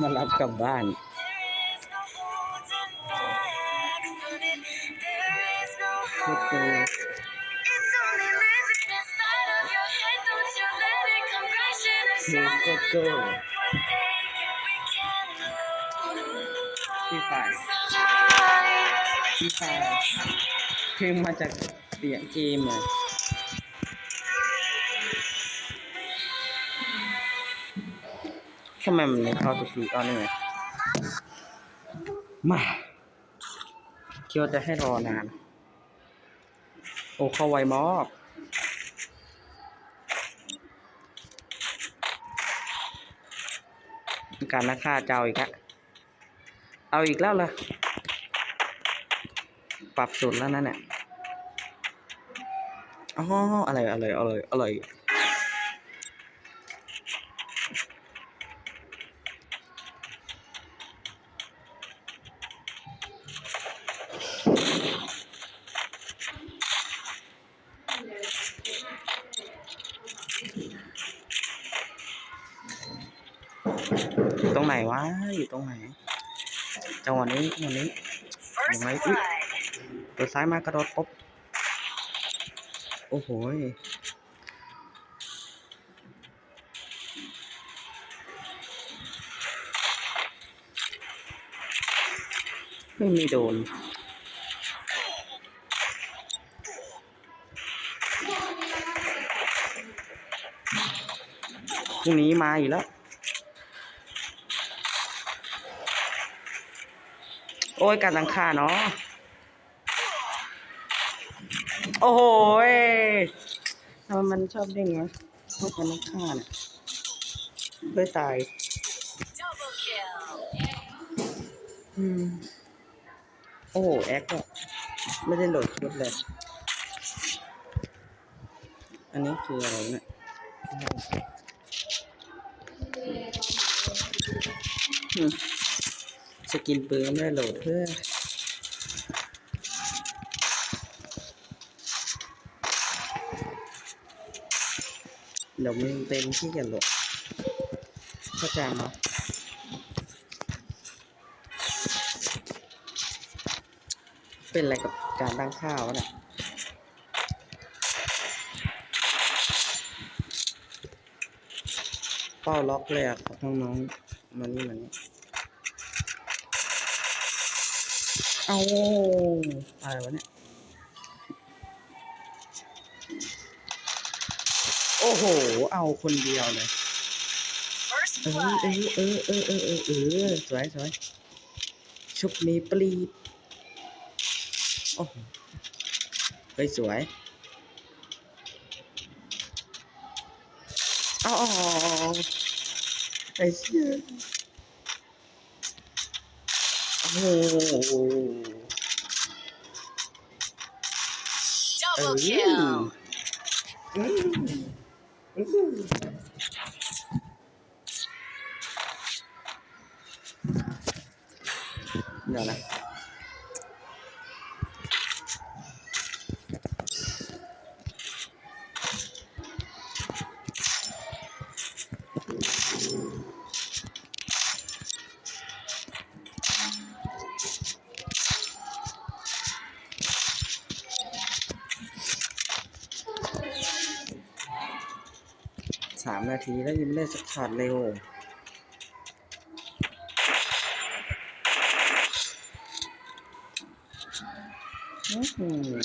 มารับกลับบ้านโคตรโตเพลงโกโก้พี่ฝ่ายพี่ฝ่ายเพลงมาจากเสียงเกมอะ ทำไมมันไม่เข้าตัวซีอ๋อนี่ไงมาคิดว่าจะให้รอนาน โอ้เข้าไวมากการนักฆ่าเจ้าอีกแล้วเอาอีกแล้วเหรอปรับสุดแล้วนั่นแหละอ๋ออะไรอะไรอะไรอะไร ไหนวะ อยู่ตรงไหน จังหวะนี้จังหวะนี้ยังไงอุ๊ยตัวซ้ายมากระโดดปุ๊บ โอ้โหยไม่มีโดนพรุ่งนี้มาอีกแล้ว โอ้ยการตังค่าเนาะโอ้โหยทำไมมันชอบเด้งวะพวกการตังค่าเนี่ยเพื่อตายอืมโอ้โหแอคก็ไม่ได้โหลดชุดเลย อันนี้คืออะไรเนี่ยอืม สกินปืนไม่ได้โหลดเพื่อเดี๋ยวมึงเต็มที่จะโหลดเข้าใจไหมเป็นอะไรกับการตั้งค่าวเนี่ยเป้าล็อกเลยอะครับน้องๆมานี่มานี่ เอาอะไรวะเนี่ย โอ้โห เอาคนเดียวเลยเออเออเออเออเออเออเออสวยสวยชุบนี้ปลีดโอ้โหเฮ้ยสวยเอาเอาเอาเอาไอ้เชี่ย โอ้โหเออ Double kill. อืมอืม ทีแล้วยังไม่ได้สักช็อตเร็วอื้อหือ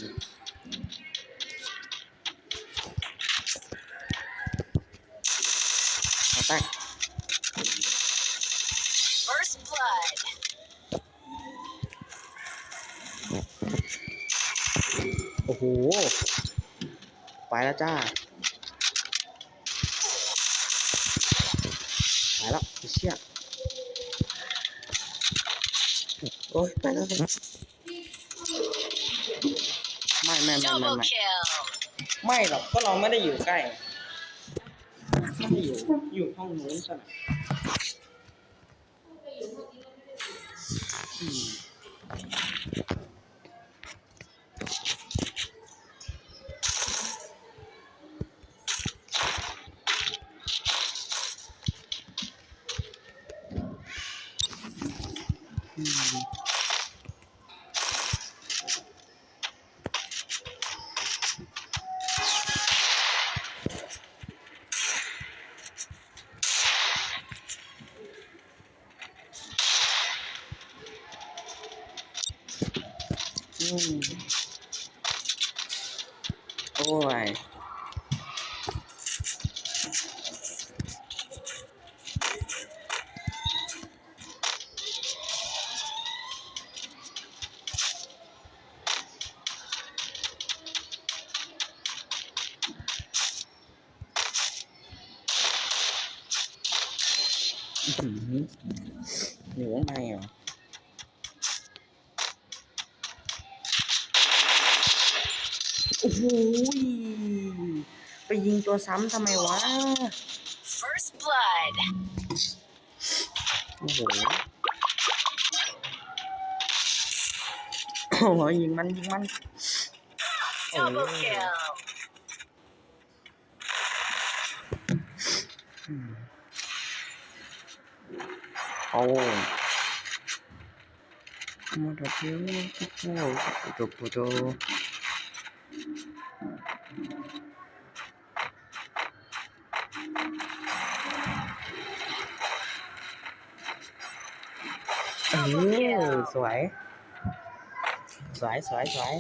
เอาแตก First blood. โอ้โห ไปแล้วจ้า ไปแล้วไอ้เชี่ยโอ้ยไปแล้วเลยไม่ไม่ไม่ไม่ Double ไม่ kill. ไม่หรอกก็เราไม่ได้อยู่ใกล้ไม่ได้อยู่อยู่ห้องนู้นใช่ไหม อื อืมโอ้ยอื้อหืออยู่ข้างในเหรอโอ้โหยไปยิงตัวซ้ำทำไมวะ First blood. โอ้โหโอ้โหยิงมันยิงมันโอ้ Double ย kill. อืมโอ้มาดเดียวโอ้โห โอ้โหเออสวยสวยสวย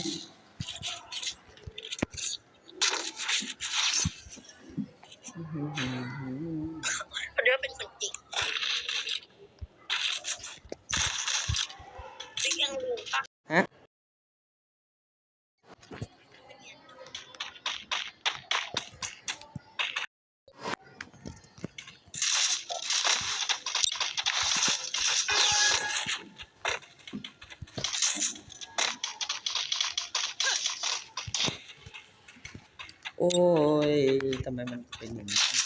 ยทำไมมันเป็นอย่างนี้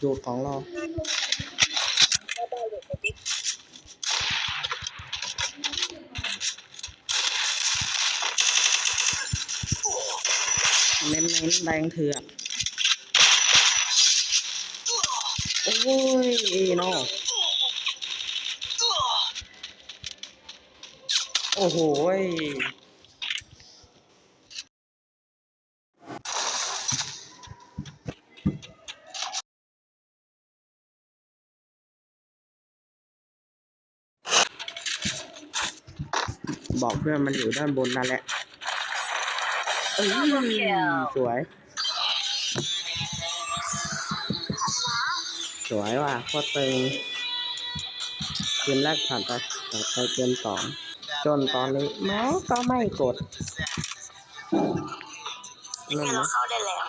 โยดของเราเน้นเน้นแรงเถื่อกโอ้ยเนาะโอ้โห บอกเพื่อนมันอยู่ด้านบนนั่นแหละเอ้ย Double kill สวย สวยว่ะโคตรตึงเกมแรกผ่านไปต่อไปเกมสองจนตอนนี้แม้ก็ไม่กดนี่นั่นเรานะ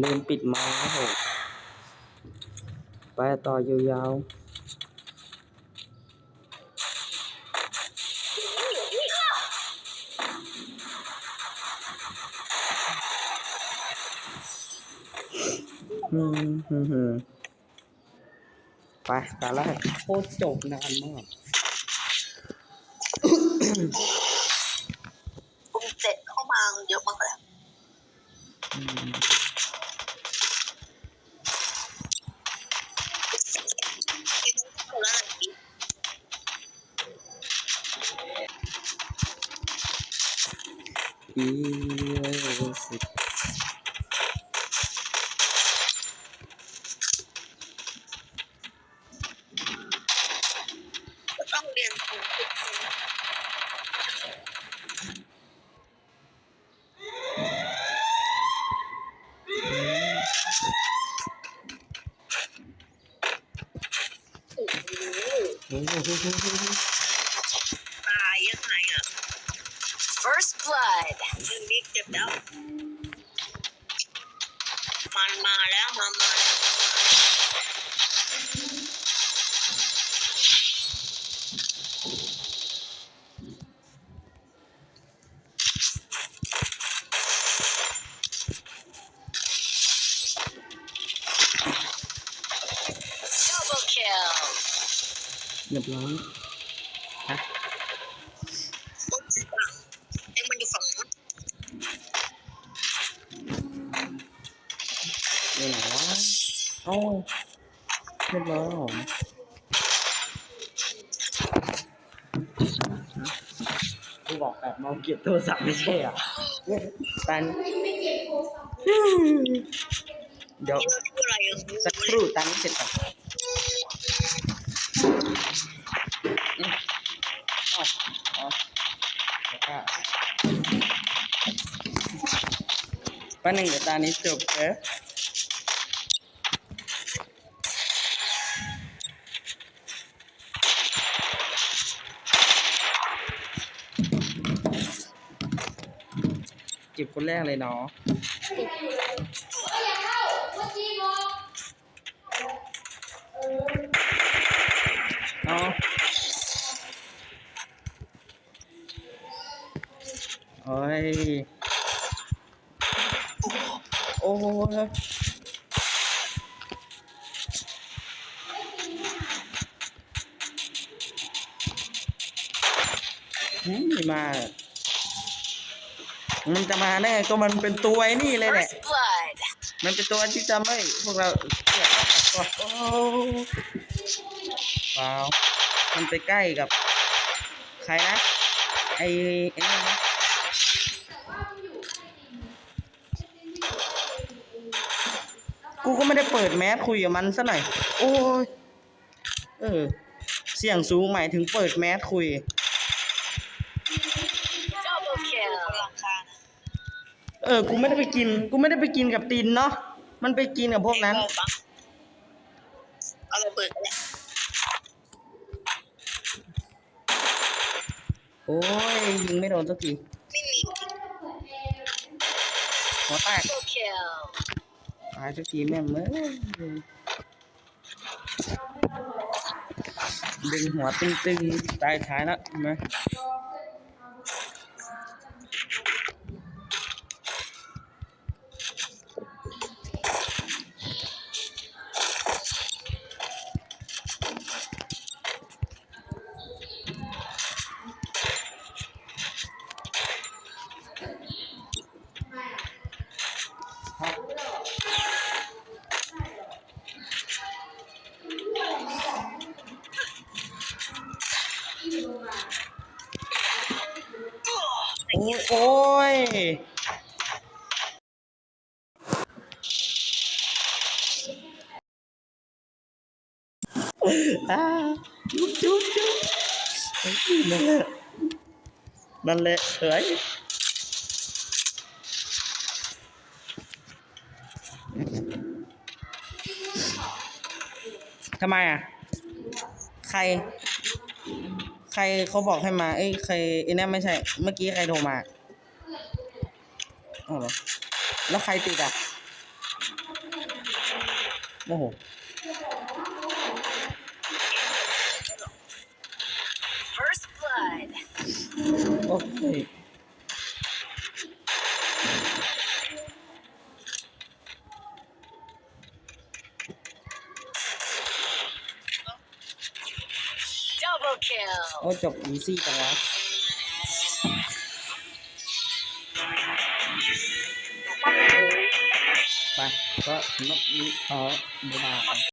ลืมปิดไม้นะโหไปต่อยาวๆอืมฮึมฮึมไปตาแรกโคตรจบนานมาก อีสิบ ก็ต้องเรียนสูงสุด โอ้โห โอ้โห ตายยังไงอะ First blood. ยิงบิ๊กเจ็บแล้วมันมาแล้วมามาแล้ว เอ้าเรียบร้อยเหรอกูบอกแบบเมาเก็บโทรศัพท์ไม่ใช่เหรอตันเดี๋ยวสักครู่ตันเสร็จก่อนอืมอ๋ออ๋อแล้วก็แป๊บนึงเดี๋ยวตานี้จบเออ คนแรกเลยเนาะเอาะโอ้ย โอ้ยหืมไม่มา มันจะมาแน่ก็มันเป็นตัวไอ้นี่เลยแหละ First blood. มันเป็นตัวที่จะไม่พวกเราเกลียดมากกว่าโอ้ว้าวมันไปใกล้กับ ใครนะไอ้ไอ้นี่นะกูก็ไม่ได้เปิดแมสคุยกับมันซะหน่อย โอ้ย เออ เสียงสูงหมายถึงเปิดแมสคุย เออ กูไม่ได้ไปกิน กูไม่ได้ไปกินกับตินเนาะ มันไปกินกับพวกนั้น เอาปะเอาไปเปิดกันเลยโอ้ยยิงไม่โดนสักทีไม่มีหัวแตก Double kill. ตายสักทีแม่งเอ้ยดึงหัวตึงๆตายท้ายแล้วเห็นไหม โอ้ย อ่าจุ๊บจุ๊บจุ๊บนั่นแหละนั่นแหละเอ้ยทำไมอะ ใคร ใครเขาบอกให้มา เอ้ย ใครไอ้นั่นไม่ใช่ เมื่อกี้ใครโทรมา อ๋อเหรอแล้วใครติดอะโอ้โห First blood. โอ้ย Double kill. โอ้จบอีซี่จังวะ ไปก็สำหรับนี้ขอบ๊ายบาย